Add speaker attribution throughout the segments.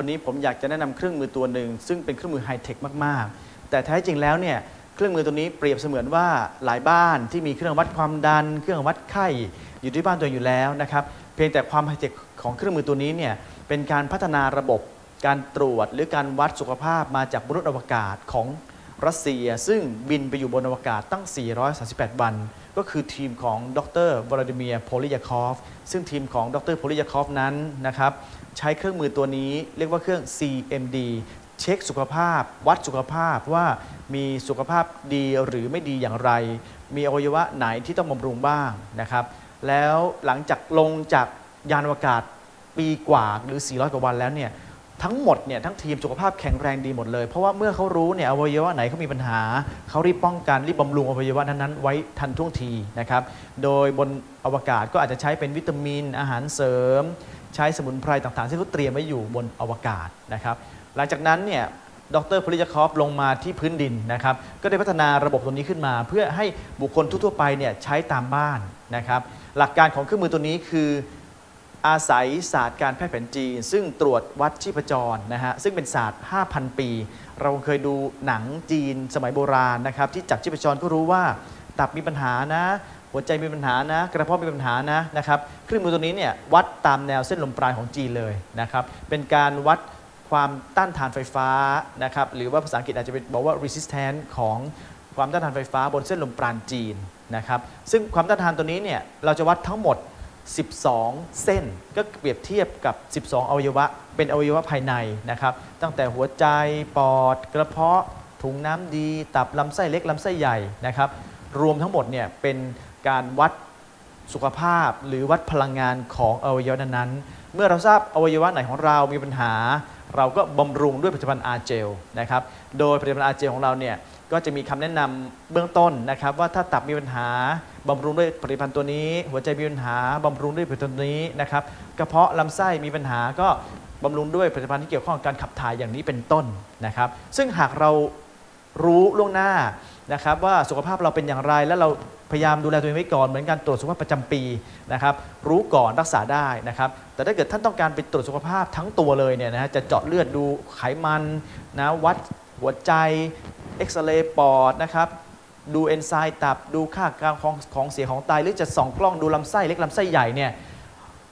Speaker 1: วันนี้ผมอยากจะแนะนำเครื่องมือตัวหนึ่งซึ่งเป็นเครื่องมือไฮเทคมากๆ แต่แท้จริงแล้วเนี่ยเครื่องมือตัวนี้เปรียบเสมือนว่าหลายบ้านที่มีเครื่องวัดความดัน เครื่องวัดไข้ อยู่ที่บ้านตัวองอยู่แล้วนะครับเพียงแต่ความไฮเทคของเครื่องมือตัวนี้เนี่ยเป็นการพัฒนาระบบการตรวจหรือการวัดสุขภาพมาจากมนุษย์อวกาศของ รัสเซีย ซึ่งบินไปอยู่บนอวกาศตั้ง 438 วัน ก็คือทีมของดรวลาดิเมียร์โพลิยาคอฟ ซึ่งทีมของดรโพลิยาคอฟนั้นนะครับใช้เครื่องมือตัวนี้เรียกว่าเครื่อง CMD เช็คสุขภาพ วัดสุขภาพว่ามีสุขภาพดีหรือไม่ดีอย่างไร มีอวัยวะไหนที่ต้องบำรุงบ้างนะครับ แล้วหลังจากลงจากยานอวกาศปีกว่าหรือ 400 กว่าวันแล้วเนี่ย ทั้งหมดเนี่ยทั้งทีมสุขภาพแข็งแรงดีหมดเลย เพราะว่าเมื่อเขารู้เนี่ยอวัยวะไหนเขามีปัญหา เขารีบป้องกันรีบบำรุงอวัยวะนั้นๆไว้ทันท่วงทีนะครับโดยบนอวกาศก็อาจจะใช้เป็นวิตามิน อาหารเสริม ใช้สมุนไพรต่างๆที่เขาเตรียมไว้อยู่บนอวกาศนะครับหลังจากนั้นเนี่ยดรพลิยาคอฟลงมาที่พื้นดินนะครับก็ได้พัฒนาระบบตัวนี้ขึ้นมา เพื่อให้บุคคลทั่วๆไปเนี่ยใช้ตามบ้านนะครับหลักการของเครื่องมือตัวนี้คือ อาศัยศาสตร์การแพทย์แผนจีน ซึ่งตรวจวัดชีพจรนะฮะซึ่งเป็นศาสตร์ 5,000 ปี เราเคยดูหนังจีนสมัยโบราณนะครับที่จับชีพจรก็รู้ว่าตับมีปัญหานะ หัวใจมีปัญหานะ กระเพาะมีปัญหานะนะครับเครื่องมือตัวนี้เนี่ยวัดตามแนวเส้นลมปราณของจีนเลยนะครับเป็นการวัดความต้านทานไฟฟ้านะครับหรือว่าภาษาอังกฤษอาจจะเป็นบอกว่า resistance ของความต้านทานไฟฟ้าบนเส้นลมปราณจีนนะครับซึ่งความต้านทานตัวนี้เนี่ยเราจะวัดทั้งหมด 12 เส้น ก็เปรียบเทียบกับ 12 อวัยวะ เป็นอวัยวะภายในนะครับ ตั้งแต่หัวใจ ปอด กระเพาะ ถุงน้ำดี ตับ ลำไส้เล็ก ลำไส้ใหญ่นะครับ รวมทั้งหมดเนี่ยเป็นการวัดสุขภาพ หรือวัดพลังงานของอวัยวะนั้นๆเมื่อเราทราบอวัยวะไหนของเรามีปัญหา เราก็บำรุงด้วยผลิตภัณฑ์อาเจลนะครับ โดยผลิตภัณฑ์อาเจลของเราเนี่ยก็จะมีคำแนะนำเบื้องต้นนะครับ ว่าถ้าตับมีปัญหาบำรุงด้วยผลิตภัณฑ์ตัวนี้ หัวใจมีปัญหาบำรุงด้วยผลิตภัณฑ์ตัวนี้นะครับกระเพาะลำไส้มีปัญหาก็บำรุงด้วยผลิตภัณฑ์ที่เกี่ยวข้องกับการขับถ่ายอย่างนี้เป็นต้นนะครับ ซึ่งหากเรารู้ล่วงหน้านะครับว่าสุขภาพเราเป็นอย่างไรแล้วเรา พยายามดูแลตัวเองไว้ก่อนเหมือนการตรวจสุขภาพประจำปีนะครับรู้ก่อนรักษาได้นะครับแต่ถ้าเกิดท่านต้องการไปตรวจสุขภาพทั้งตัวเลยเนี่ยนะฮะจะเจาะเลือดดูไขมันนะวัดหัวใจเอ็กซเรย์ปอดนะครับดูเอนไซม์ตับดูค่าการของของเสียของไตหรือจะส่องกล้องดูลำไส้เล็กลำไส้ใหญ่เนี่ย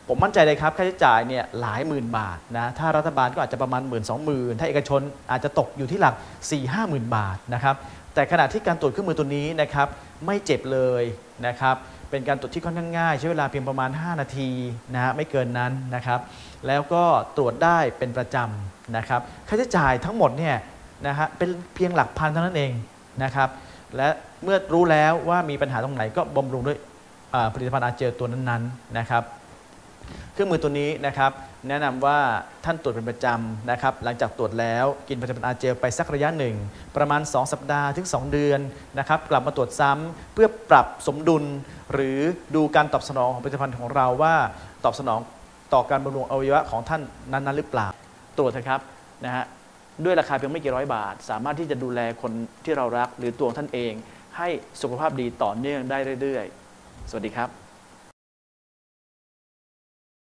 Speaker 1: ผมมั่นใจเลยครับค่าใช้จ่ายเนี่ยหลายหมื่นบาทนะถ้ารัฐบาลก็อาจจะประมาณหมื่นสองหมื่นถ้าเอกชนอาจจะตกอยู่ที่หลัก4ี่ห้าหมื่นบาทนะครับแต่ขณะที่การตรวจเครื่องมือตัวนี้นะครับ ไม่เจ็บเลยนะครับเป็นการตรวจที่ค่อนข้างง่าย ใช้เวลาเพียงประมาณ 5 นาทีนะฮะไม่เกินนั้นนะครับ แล้วก็ตรวจได้เป็นประจำนะครับค่าใช้จ่ายทั้งหมดเนี่ยนะฮะเป็นเพียงหลักพันเท่านั้นเองนะครับและเมื่อรู้แล้วว่ามีปัญหาตรงไหนก็บำรุงด้วยผลิตภัณฑ์อาเจลตัวนั้นๆนะครับ เครื่องมือตัวนี้นะครับแนะนำว่าท่านตรวจเป็นประจำนะครับหลังจากตรวจแล้วกินผลิตภัณฑ์อาเจลไปสักระยะหนึ่ง ประมาณ 2 สัปดาห์ถึง 2 เดือนนะครับกลับมาตรวจซ้ำเพื่อปรับสมดุล หรือดูการตอบสนองของผลิตภัณฑ์ของเราว่าตอบสนองต่อการบำรุงอวัยวะของท่านนั้นๆหรือเปล่า ตรวจนะครับนะฮะด้วยราคาเพียงไม่กี่ร้อยบาท สามารถที่จะดูแลคนที่เรารักหรือตัวท่านเอง ให้สุขภาพดีต่อเนื่องได้เรื่อยๆ สวัสดีครับ